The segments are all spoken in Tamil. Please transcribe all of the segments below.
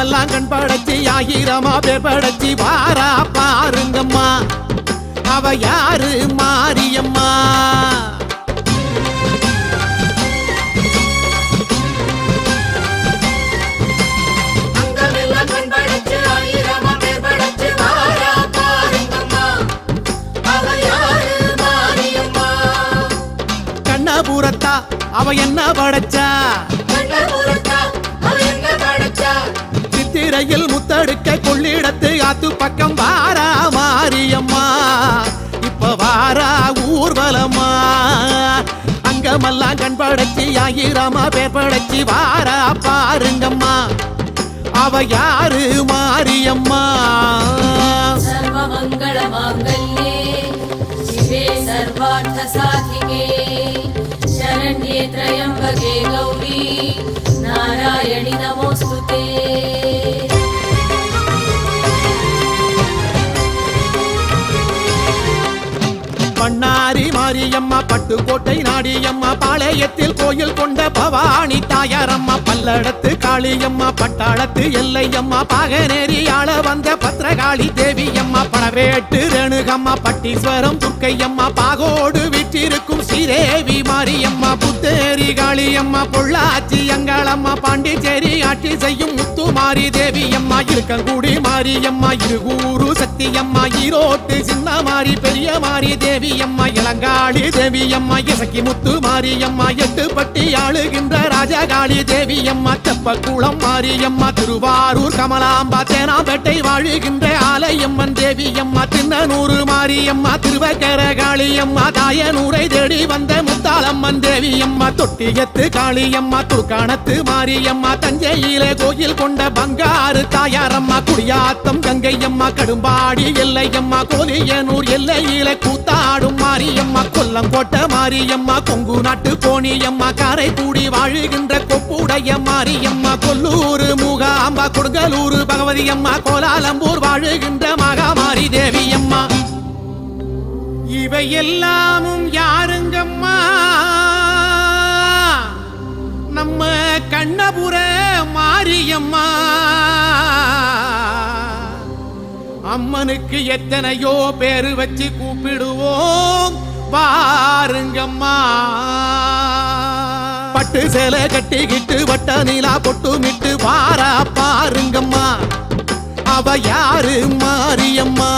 அங்கமெல்லாம் கண் படைச்சு ஆயிரமா பேர் படைச்சு வாரா பாருங்கம்மா. அவ யாரு? மாரியம்மா. அவ என்ன படைச்சா? சித்திரையில் முத்தடுக்க கொள்ளிடத்து ஆத்து பக்கம் வாரா மாரியம்மா இப்ப வாரா ஊர்வலமா அங்கமெல்லாம் கண் படைச்சி ஆயிரமா பேர் படைச்சி வாரா பாருங்கம்மா அவ யாரு மாரியம்மா सर्वमङ्गलमाङ्गल्ये शिवे सर्वार्थसाधिके शरण्ये त्र्यम्बके गौरी नारायणि नमोऽस्तु ते பட்டுக்கோட்டை நாடியம்மா பாளையத்தில் கோயில் கொண்ட பவானி தாயாரம்மா பல்லடத்து காளியம்மா பட்டாளத்து எல்லையம்மா பாகநேரி ஆள வந்த பத்ரகாளி தேவியம்மா பழவேட்டு ரேணுகம்மா பட்டீஸ்வரம் துர்க்கையம்மா பாகோடு விற்றிருக்கும் ஸ்ரீதேவி மாரியம்மா புத்தேரி காளியம்மா பொள்ளாச்சி அங்காளம்மா பாண்டிச்சேரி ஆட்சி செய்யும் முத்துமாரி தேவியம்மா இருக்கங்குடி மாரியம்மா இருகூரு சக்தியம்மா ஈரோட்டு சின்ன மாரி பெரிய மாரி தேவியம்மா இளங்காளி தேவி தேவியம்மா இசக்கி முத்து மாரியம்மா எட்டு பட்டி ஆளுகின்ற ராஜகாளி தேவியம்மா தெப்பக்குளம் மாரியம்மா திருவாரூர் கமலாம்பா தேனாம்பேட்டை வாழுகின்ற ஆலயம்மன் தேவியம்மா தின்னனூறு மாரியம்மா திருவக்கர காளியம்மா தாயனூரை தேடி வந்த முத்தாளம்மன் தேவியம்மா தொட்டியத்து காளியம்மா துர்காணத்து மாரியம்மா தஞ்சையிலே கோயில் கொண்ட பங்காறு தாயாரம்மா குடியாத்தம் கங்கையம்மா கடும்பாடி எல்லையம்மா கோலியனூர் எல்லையில கூத்தாடு மாரியம்மா கொல்லங்கோட்ட மாரியம்மா கொங்கு நாட்டு கோணியம்மா காரைக்குடி வாழுகின்ற கொப்புடைய மாரியம்மா கொல்லூர் மூகாம்பா கொடுங்கலூர் பகவதியம்மா கோலாலம்பூர் வாழுகின்ற மகாமாரி தேவியம்மா. இவை எல்லாமும் யாருங்கம்மா? நம்ம கண்ணபுர மாரியம்மா. அம்மனுக்கு எத்தனையோ பேரு வச்சு கூப்பிடுவோம். பாருங்கம்மா பட்டு சேலை கட்டிக்கிட்டு வட்ட நீலா பொட்டு மிட்டு பாரா பாருங்கம்மா. அவ யாரு மாரியம்மா?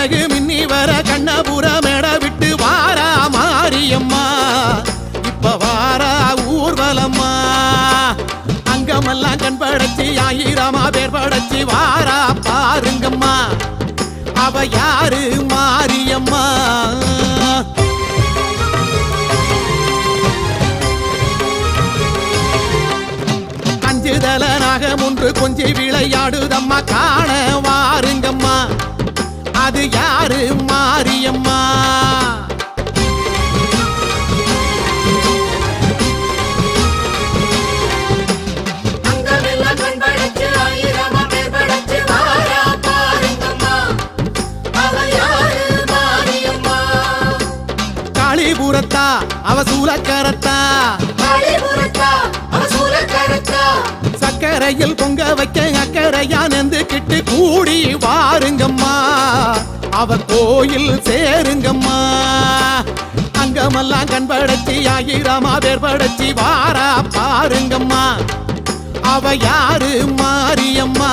கண்ணழகு மின்னி வர கண்ணபுர மேட விட்டு வாரா மாரியம்மா. இப்ப வாரா ஊர்வலம்மா. அங்கமெல்லாம் கண் படைச்சி ஆயிரமா பேர் படைச்சி வாரா பாருங்கம்மா. அவ யாரு மாரியம்மா? அஞ்சுதல நாகம் ஒன்று கொஞ்சி விளையாடுதம்மா. காண வாருங்கம்மா. அது யாரு? மாரியம்மா. காளிபுரத்தா அவ சூலக்கரத்தா. காளிபுரத்தா அவ சூலக்கரத்தா. அக்கறையில் பொங்க வைக்க அக்கறையானந்து கிட்டு கூடி வாருங்கம்மா. அவ கோயில் சேருங்கம்மா. அங்கமெல்லாம் கண்படச்சி ஆகிராமா ஆயிரமா வாரா பாருங்கம்மா. அவ யாரு காளியம்மா.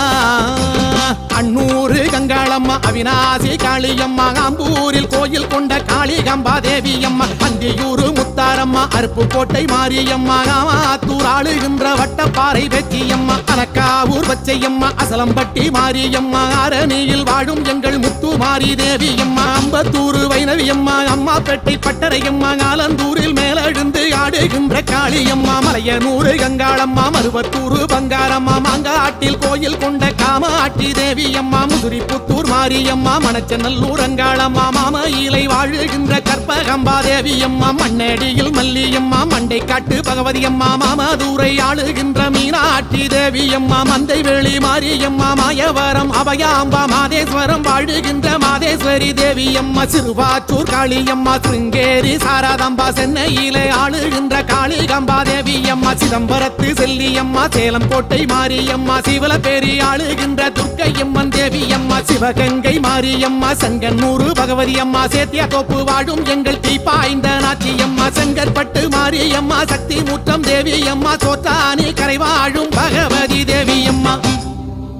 அண்ணூறு கங்காளம்மா அவினாசி காளியம்மா ஆம்பூரில் கோயில் கொண்ட காளிகம்பா தேவியம்மா அந்தியூரு முத்தாரம்மா அருப்பு கோட்டை மாரியம்மா ஆத்தூர் ஆளுகின்ற வட்டப்பாறை வெற்றியம்மா அனக்காவூர் பச்சையம்மா அசலம்பட்டி மாரியம்மா அரணியில் வாழும் எங்கள் முத்து மாரி தேவியம்மா அம்பத்தூர் வைணவியம்மா அம்மாப்பேட்டை பட்டறையம்மா ஆலந்தூரில் மேலெழுந்து ஆடுகின்ற காளியம்மா மலையனூறு கங்காளம்மா மருவத்தூர் பங்காரம்மா மாங்காட்டில் கோயில் கொண்ட காமாட்சி தேவியம்மா முதுரிப்புத்தூர் புத்தூர் மாரியம்மா மணச்சநல்லூர் அங்காளம்மா மாமயிலை வாழுகின்ற கற்பகம்பா தேவியம்மா மண்ணடியில் மல்லியம்மா மண்டை காட்டு பகவதி அம்மா மாமதுரை ஆளுகின்ற மீனாட்சி தேவியம்மா மந்தை வெளி மாரியம்மா மாயவரம் அபயாம்பா மாதேஸ்வரம் வாழுகின்ற மாதேஸ்வரி தேவியம்மா சிறுவாச்சூர் காளியம்மா சிருங்கேரி சாரதாம்பா சென்னையிலே ஆளுகின்ற காளிகம்பா தேவியம்மா சிதம்பரத்து செல்லியம்மா சேலம் கோட்டை மாரியம்மா சிவலப்பேரி ஆளுகின்ற துர்க்கையம்மன் தேவியம்மா சிவகங்கை மாரியம்மா சங்கன்னூறு பகவதி அம்மா சேத்தியா தோப்பு வாழும் எங்கள் தீப்பாய்ந்த நாச்சியம்மா செங்கற்பட்டு மாரியம்மா சக்தி முற்றம் தேவியம்மா சோத்தானி கரை வாழும் பகவதி தேவியம்மா.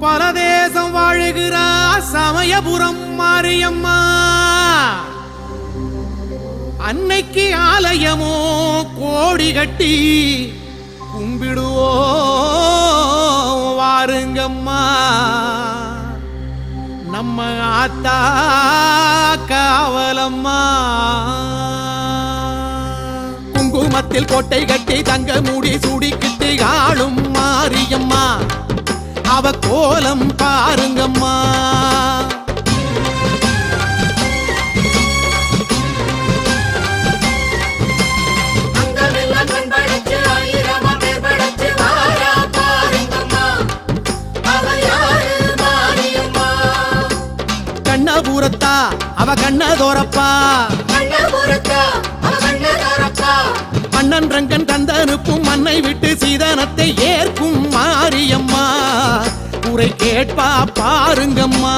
பரதேசம் வாழுகிறா சமயபுரம் மாரியம்மா. அன்னைக்கு ஆலயமோ கோடி கட்டி கும்பிடுவோ வாருங்கம்மா. நம்ம ஆத்தா காவலம்மா. குங்குமத்தில் கோட்டை கட்டி தங்க மூடி சூடி கிட்டி ஆளும் மாரியம்மா. அவ கோலம் பாருங்கம்மா. அவ கண்ணதோரப்பா. கண்ணபுரத்தா அண்ணன் கண்ணதாரப்பா மன்னன் ரங்கன் தந்தனுப்பும் மண்ணை விட்டு சீதனத்தை ஏற்கும் மாரியம்மா. உரை கேட்பா பாருங்கம்மா.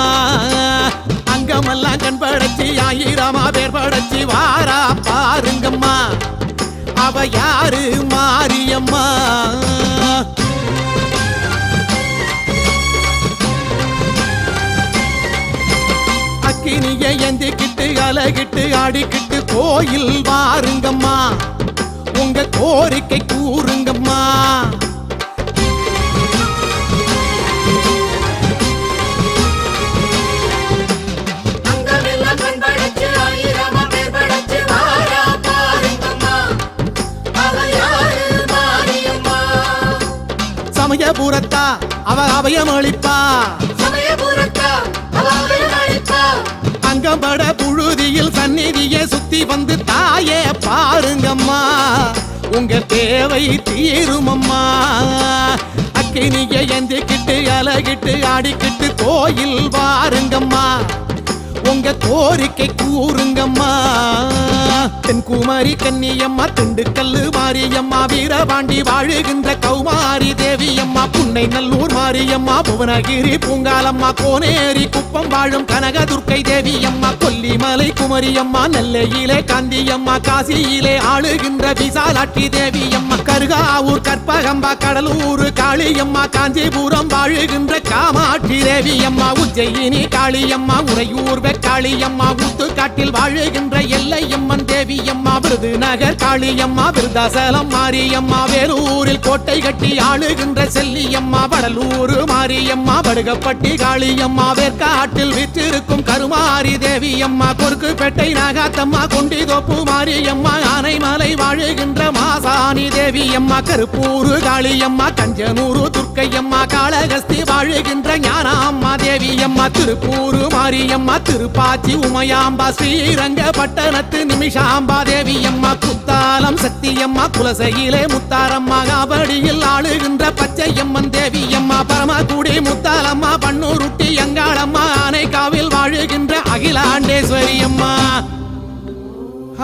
அங்கமெல்லாம் கண் படைச்சி ஆயிரமா பேர் படைச்சி வாரா பாருங்கம்மா. அவ யாரு மாரியம்மா? அலகிட்டு ஆடிக்கிட்டு கோயில் வாருங்கம்மா. உங்க கோரிக்கை கூறுங்கம்மா. சமயபுரத்தா அவ அபயம் அளிப்பா சமயபுரத்தா அவ அங்கம்பட புழுதியில் சந்நிதியை சுத்தி வந்து தாயே பாருங்கம்மா. உங்க தேவை தீருமம்மா. அக்கினிய எந்திக்கிட்டு அலகிட்டு ஆடிக்கிட்டு கோயில் வாருங்கம்மா. உங்க கோரிக்கை கூறுங்கம்மா. தென்குமாரி கன்னியம்மா திண்டுக்கல்லு மாரியம்மா வீரபாண்டி வாழுகின்ற கௌமாரி தேவியம்மா புன்னை நல்லூர் மாரியம்மா புவனகிரி பூங்காலம்மா கோனேரி குப்பம் வாழும் கனக துர்க்கை தேவியம்மா கொல்லிமலை குமரியம்மா நெல்லையிலே காந்தியம்மா காசியிலே ஆளுகின்ற விசாலாட்சி தேவியம்மா கருகாவூர் கற்பகம்பா கடலூர் காளியம்மா காஞ்சிபுரம் வாழுகின்ற காமாட்சி தேவியம்மா உஜ்ஜயினி காளியம்மா உறையூர் வெக்காளியம்மா ஊத்துக்காட்டில் வாழுகின்ற எல்லையம்மன் தேவியம்மா விருதுநகர் காளியம்மா விருதாசலம் மாரியம்மா வேலூரில் கோட்டை கட்டி ஆளுகின்ற செல்லியம்மா வடலூர் மாரியம்மா படுகப்பட்டி காளியம்மா வேற்காட்டில் விற்றிருக்கும் கருமாரி தேவியம்மா கொருக்குப்பேட்டை நாகாத்தம்மா குண்டிதோப்பு மாரியம்மா ஆனைமலை வாழுகின்ற மாசாணி தேவியம்மா கருப்பூர் காளியம்மா கஞ்சனூரு துர்க்கையம்மா காளகஸ்தி வாழுகின்ற ஞானாம்மா தேவி தேவியம்மா திருப்பூரு மாரியம்மா திருப்பாச்சி உமையாம்பா ஸ்ரீரங்க பட்டணத்து நிமிஷாம்பா தேவியம்மா குத்தாலம் சக்தியம்மா குலசையிலே முத்தாரம்மா காபடியில் ஆளுகின்ற பச்சையம்மன் தேவியம்மா பரமக்குடி முத்தாலம்மா பன்னூருட்டி அங்காளம்மா ஆனைக்காவில் வாழுகின்ற அகிலாண்டேஸ்வரி அம்மா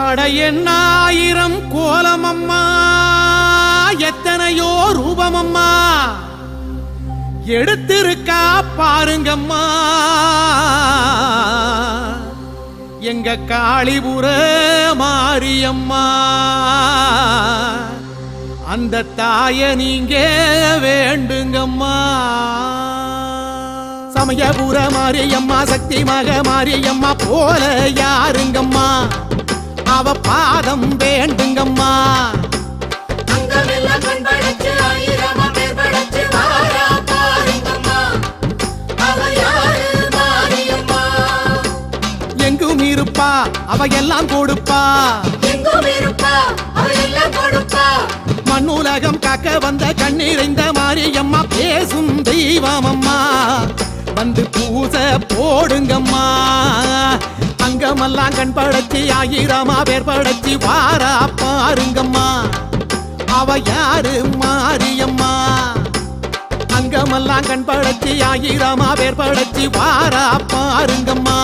அட எண்ணாயிரம் கோலமம்மா எத்தனையோ ரூபமம்மா. எடுத்திருக்கா பாருங்கம்மா. எங்க காளிபுர மாரியம்மா. அந்த தாய நீங்க வேண்டுங்கம்மா. சமயபுர மாரியம்மா சக்தி மக மாரியம்மா போல யாருங்கம்மா. அவ பாதம் வேண்டுங்கம்மா. இருப்பா அவ எல்லாம் கொடுப்பா. மண்ணுலகம் காக்க வந்த கண்ணீரைந்த மாரியம்மா பேசும் தெய்வமம்மா. வந்து பூசை போடுங்கம்மா. அங்கமெல்லாம் கண் படைச்சி ஆயிரமா பேர் படைச்சி வாரா பாருங்கம்மா. அவ யாரு மாரியம்மா? அங்கமெல்லாம் கண் படைச்சி ஆயிரமா பேர் படைச்சி வாரா பாருங்கம்மா.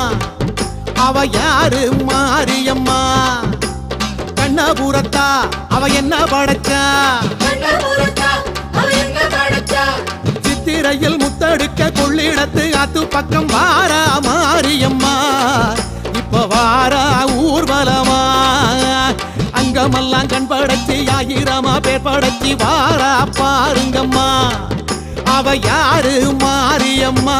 அவ யாரு மாரியம்மா? கண்ணபுரத்தா அவ என்ன படைச்சா? சித்திரையில் முத்தடுக்க கொள்ளிடத்து அத்து பக்கம் வாரா மாரியம்மா. இப்ப வாரா ஊர்வலமா? அங்கமெல்லாம் கண் படைச்சி ஆயிரமா பேர் படைச்சி வாரா பாருங்கம்மா. அவ யாரு மாரியம்மா?